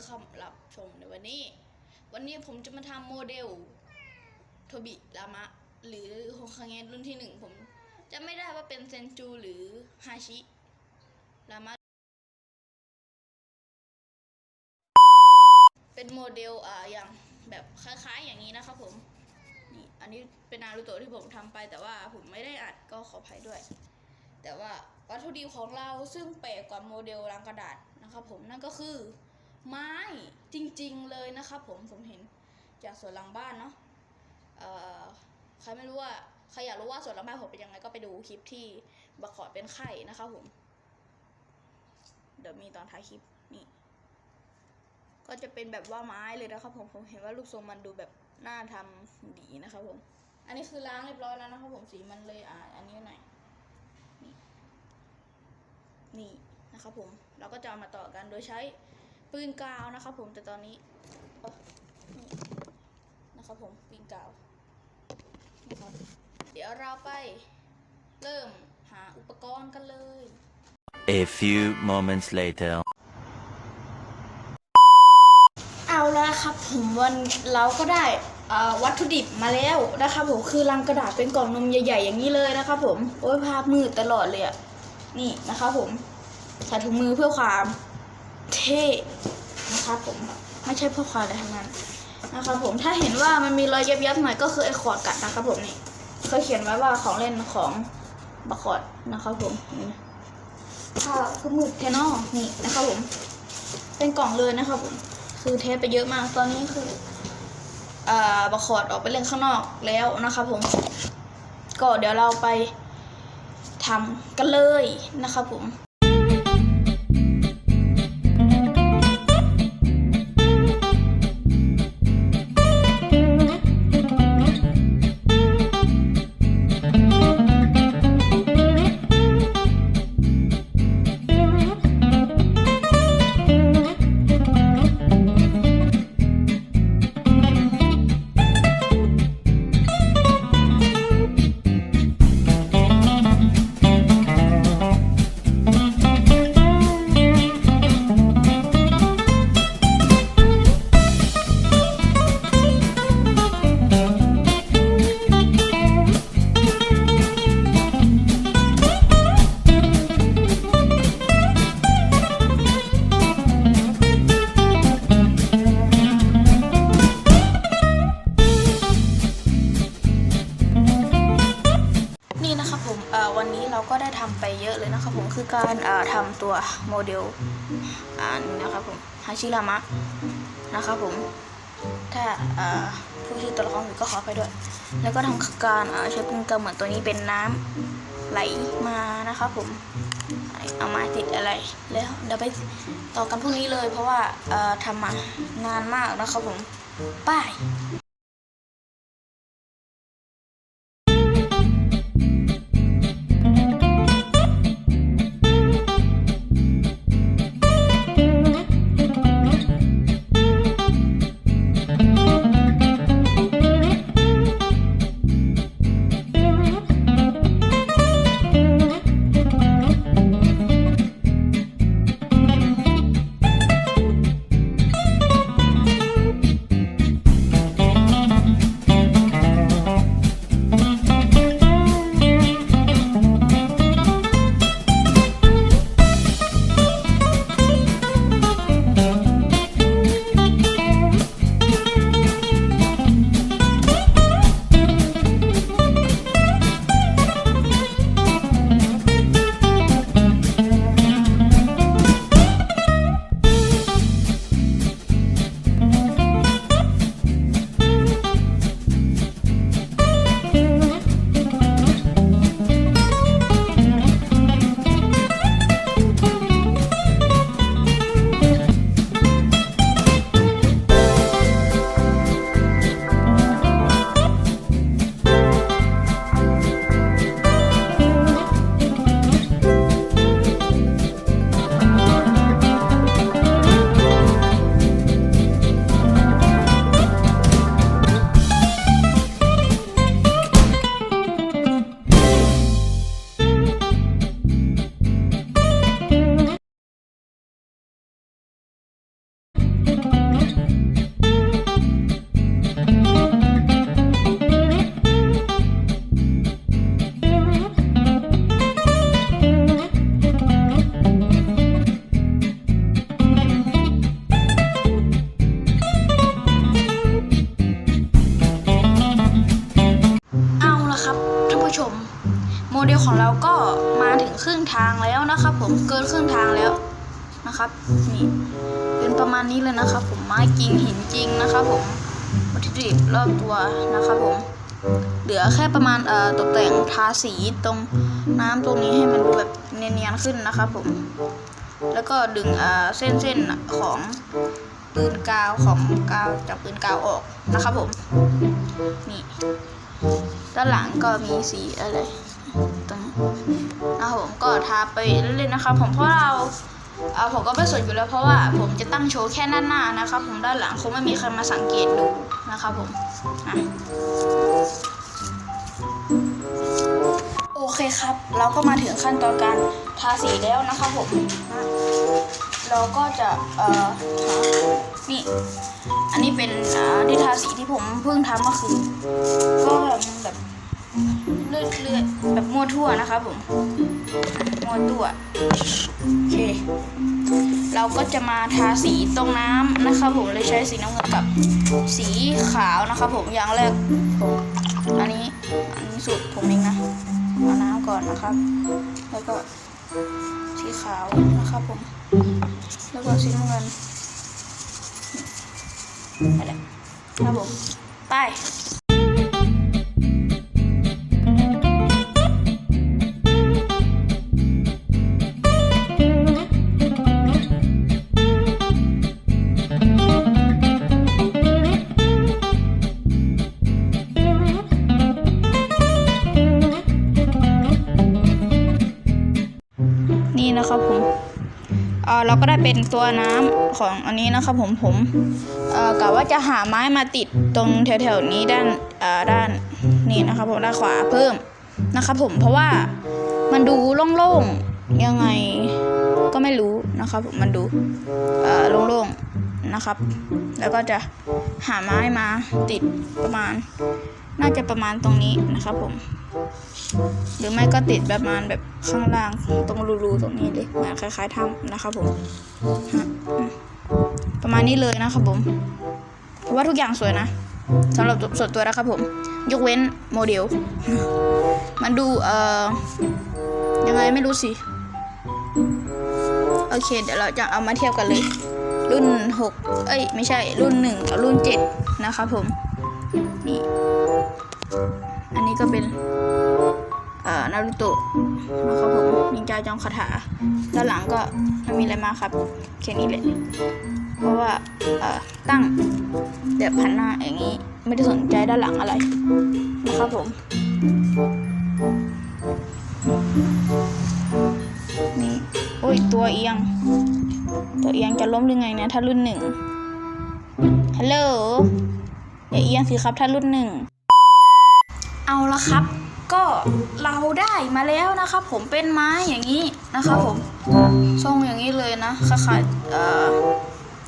ที่เข้ามารับชมในวันนี้ วันนี้ผมจะมาทำโมเดลโทบิรามะ หรือโฮคาเงะรุ่นที่หนึ่งผมจะไม่ได้ว่าเป็นเซนจูหรือฮาชิรามะ เป็นโมเดลอ่าอย่างแบบคล้าย ๆ อย่างนี้นะครับผมนี่อันนี้เป็นนารูโตะที่ผมทำไป แต่ว่าผมไม่ได้อัดก็ขออภัยด้วย แต่ว่าวัตถุดิบของเราซึ่งแปลกกว่าโมเดลลังกระดาษนะครับผมนั่นก็คือ ไม้จริงๆเลยนะครับผมผมเห็นจากสวนหลังบ้านเนาะเอ่อใครไม่รู้ว่าใครอยากรู้ว่าสวนหลังบ้านผมเป็นยังไงก็ไปดูคลิปที่บักขอดเป็นไข่นะครับผม เดี๋ยวมีตอนท้ายคลิปนี่ ก็จะเป็นแบบว่าไม้เลยนะครับผมผมเห็นว่ารูปทรงมันดูแบบน่าทำดีนะครับผม อันนี้คือล้างเรียบร้อยแล้วนะครับผมสีมันเลยอ่าอันนี้หน่อยนี่นี่นะครับผมเราก็จะเอามาต่อกันโดยใช้ ปืนกาวนะครับผมแต่ตอนนี้เอ้อนี่นะครับผมปืนกาวนะครับเดี๋ยวเราไปเริ่มหาอุปกรณ์กันเลย A few moments later. เอาละครับผมวันเราก็ได้เอ่อวัตถุดิบมาแล้วนะครับผมคือลังกระดาษเป็นกล่องนมใหญ่ ๆ อย่างนี้เลยนะครับผมโอ้ยภาพมืดตลอดเลยอะนี่นะครับผมใส่ถุงมือเพื่อความ เท่นะครับผมไม่ใช่เพื่อความอะไรทั้งนั้นนะครับผมถ้าเห็นว่ามันมีรอยยับๆหน่อยก็คือไอ้ขอดกัดนะครับผมนี่เขาเขียนไว้ว่าของเล่นของบักขอดนะครับผมนี่ถ้าคือมืดแทนอนี่นะครับผม เป็นกล่องเลยนะครับผมคือเทปไปเยอะมากตอนนี้คืออ่าบะคอดออกไปเล่นข้างนอกแล้วนะครับผม ก็เดี๋ยวเราไปทำกันเลยนะครับผม นะครับผมวันนี้เราก็ได้ทำไปเยอะเลยนะครับผมคือการทำตัวโมเดลอ่านี่นะครับผมฮาชิรามะนะครับผมถ้าผู้ชื่อตัวละครผิดก็ขอไปด้วย แล้วก็ทำการใช้ปืนกำเหมือนตัวนี้เป็นน้ำไหลมานะครับผมเอามาติดอะไรแล้วเดี๋ยวไปต่อกันพรุ่งนี้เลย เพราะว่าทำมานานมากนะครับผมป้าย นะครับนี่เป็นประมาณนี้เลยนะครับ ผมไม้จริงหินจริงนะครับ ผมวัตถุดิบรอบตัวนะครับ ผม เหลือแค่ประมาณเอ่อตกแต่งทาสีตรงน้ำตรงนี้ให้มันดูแบบเนียนๆขึ้นนะครับ ผม แล้วก็ดึงเอ่อเส้นๆของปืนกาวของกาวจากปืนกาวออกนะครับ ผม นี่ด้านหลังก็มีสีอะไรตรงนี้นะครับผมก็ทาไปเล่นๆนะครับผมเพราะเรา ผมก็ไม่สนอยู่แล้วเพราะว่าผมจะตั้งโชว์แค่ด้านหน้านะครับผมด้านหลังคงไม่มีใครมาสังเกตดูนะครับผมอโอเคครับ เราก็มาถึงขั้นตอนการทาสีแล้วนะครับผมเราก็จะเอ่อนี่ อันนี้เป็นที่ทาสีที่ผมเพิ่งทำเมื่อคืนก็แบบ แบบมั่วทั่วนะครับผมมั่วตัวโอเค เราก็จะมาทาสีตรงน้ำนะครับผมเลยใช้สีน้ำเงินกับสีขาวนะครับผมอย่างแรกผมอันนี้อันนี้สูตรผมเองนะเอาน้ำก่อนนะครับ แล้วก็สีขาวนะครับผม แล้วก็สีน้ำเงินนี่แหละครับผมไป นะครับผมเออเราก็ได้เป็นตัวน้ำของอันนี้นะครับผมผมกะว่าจะหาไม้มาติดตรงแถวๆนี้ด้านด้านนี่นะครับผมด้านขวาเพิ่มนะครับผมเพราะว่ามันดูโล่งๆยังไงก็ไม่รู้นะครับผมมันดูล่อโล่งๆนะครับ แล้วก็จะหาไม้มาติดประมาณ น่าจะประมาณตรงนี้นะครับผม หรือไม่ก็ติดประมาณแบบข้างล่างตรงรูๆตรงนี้เลยเหมือนคล้ายๆถ้ำนะครับผมประมาณนี้เลยนะครับผมเพราะว่าทุกอย่างสวยนะสำหรับส่วนตัวนะครับผม ยกเว้นโมเดล มันดูเอ่อยังไงไม่รู้สิ โอเค เดี๋ยวเราจะเอามาเทียบกันเลย รุ่น 6 เอ้ย ไม่ใช่รุ่น 1 กับรุ่น 7 นะครับผม นี่ อันนี้ก็เป็นเอ่อนารูโตะนะครับผมนินจาจอมคาถาด้านหลังก็ไม่มีอะไรมาครับแค่นี้เลยเพราะว่าเอ่อตั้งแบบพันหน้าอย่างนี้ไม่ได้สนใจด้านหลังอะไรนะครับผมนี่โอ้ยตัวเอียง ตัวเอียงจะล้มหรือไงเนี่ยถ้ารุ่นหนึ่งฮัลโหลอย่าเอียงสิครับถ้ารุ่นหนึ่ง เอาละครับ ก็เราได้มาแล้วนะครับผมเป็นไม้อย่างนี้นะครับผมทรงอย่างนี้เลยนะคล้ายๆเอ่อ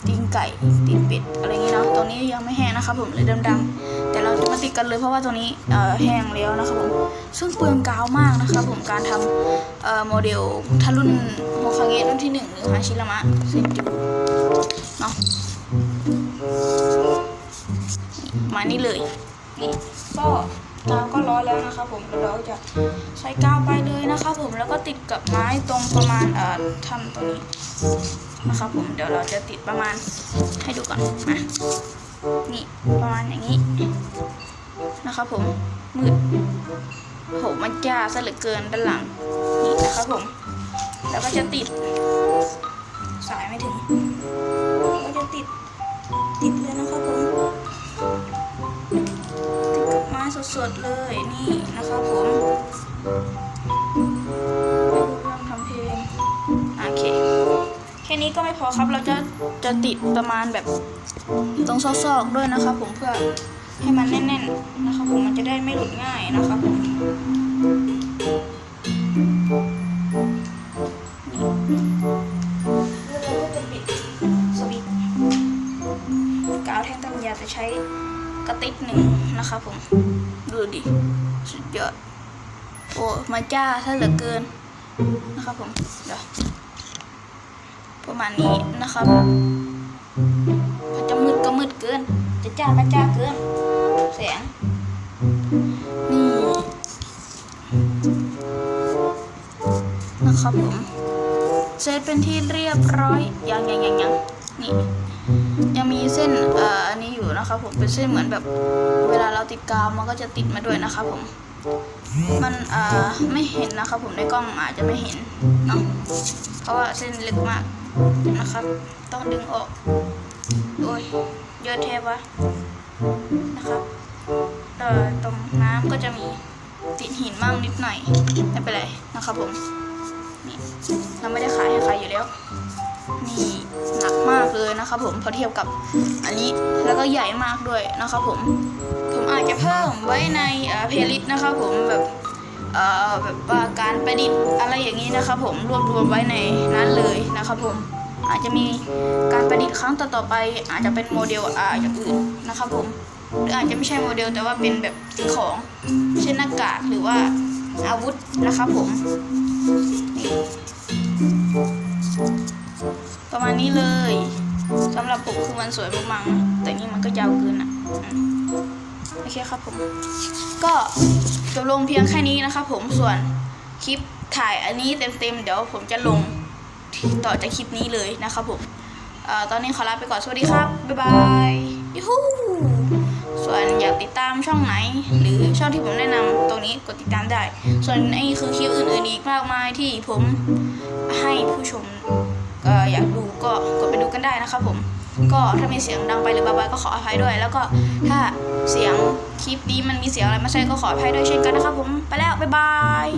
ตีนไก่ตีนเป็ดอะไรอย่างนี้นะตรงนี้ยังไม่แห้งนะครับผมเลยดำๆแต่เราจะมาติดกันเลยเพราะว่าตรงนี้เอ่อแห้งแล้วนะครับผมซึ่งเปลืองกาวมากนะครับผมการทำเอ่อโมเดลถ้ารุ่นโมคาเงะรุ่นที่หนึ่งหรือฮาชิรามะเซนจูเนาะมานี่เลยนี่ก็ กาวก็ร้อนแล้วนะครับผมแล้วเราจะใช้กาวไปเลยนะครับผมแล้วก็ติดกับไม้ตรงประมาณเอ่อทำตัวนี้นะครับผมเดี๋ยวเราจะติดประมาณให้ดูก่อนมานี่ประมาณอย่างนี้นะครับผมมืดโหมันจ้าซะเหลือเกินด้านหลังนี่นะครับผม แล้วก็จะติด สายไม่ถึงก็จะติด ติดเลยนะครับผม สดๆเลยนี่นะครับผมไปดูเรื่องทำเพลงโอเค แค่นี้ก็ไม่พอครับเราจะจะติดประมาณแบบตรงซอกๆด้วยนะครับผมเพื่อให้มันแน่นๆนะครับผมมันจะได้ไม่หลุดง่ายนะครับผมเราก็จะปิดสวิตกาวแท่งตำยาจะใช้กระติกหนึ่งนะครับผม โอ้มาจ้าถ้าเหลือเกินนะครับผมเดี๋ยวประมาณนี้นะครับพอจะมืดก็มืดเกิน จะจ้าก็จ้าเกิน แสง นี่ นะครับผมเซตเป็นที่เรียบร้อยยังยังยังยังนี่ยังมีเส้นเอ่ออันนี้อยู่นะครับผมเป็นเส้นเหมือนแบบ เวลาเราติดกาวมันก็จะติดมาด้วยนะครับผม มันอ่อไม่เห็นนะครับ ผมในกล้องอาจจะไม่เห็นเนาะเพราะว่าเส้นลึกมากนะครับ ต้องดึงออกโอ้ยเยอะแทบวะนะครับเอ่อตรงน้ำก็จะมีติดหินบ้างนิดหน่อยไม่เป็นไรนะครับผมนี่เราไม่ได้ขายให้ใครอยู่แล้ว นี่หนักมากเลยนะครับผมพอเทียบกับอันนี้แล้วก็ใหญ่มากด้วยนะครับผม ผมอาจจะเพิ่มไว้ในเพลย์ลิสต์นะครับผมแบบแบบว่าการประดิษฐ์อะไรอย่างนี้นะครับผมรวบรวมไว้ในนั้นเลยนะครับผมอาจจะมีการประดิษฐ์ครั้งต่อๆไป อาจจะเป็นโมเดลอ่าอย่างอื่นนะครับผมหรืออาจจะไม่ใช่โมเดลแต่ว่าเป็นแบบสิ่งของเช่นหน้ากากหรือว่าอาวุธนะครับผมประมาณนี้เลยสำหรับผมคือมันสวยมากๆแต่นี่มันก็ยาวเกินอะ โอเคครับผม ก็จบลงเพียงแค่นี้นะครับผมส่วนคลิปถ่ายอันนี้เต็มๆ เดี๋ยวผมจะลงต่อจากคลิปนี้เลยนะครับผมอตอนนี้ขอลาไปก่อน สวัสดีครับ บ๊ายบายยูฮูส่วนอยากติดตามช่องไหน หรือช่องที่ผมแนะนำตรงนี้กดติดตามได้ ส่วนไอ้คือคลิปอื่นๆอีกมากมายที่ผมให้ผู้ชมอยากดูก็กดไปดูกันได้นะครับผม ก็ถ้ามีเสียงดังไปหรือบาบายก็ขออภัยด้วย แล้วก็ถ้าเสียงคลิปนี้มันมีเสียงอะไรไม่ใช่ก็ขออภัยด้วยเช่นกันนะครับผมไปแล้วบ๊ายบาย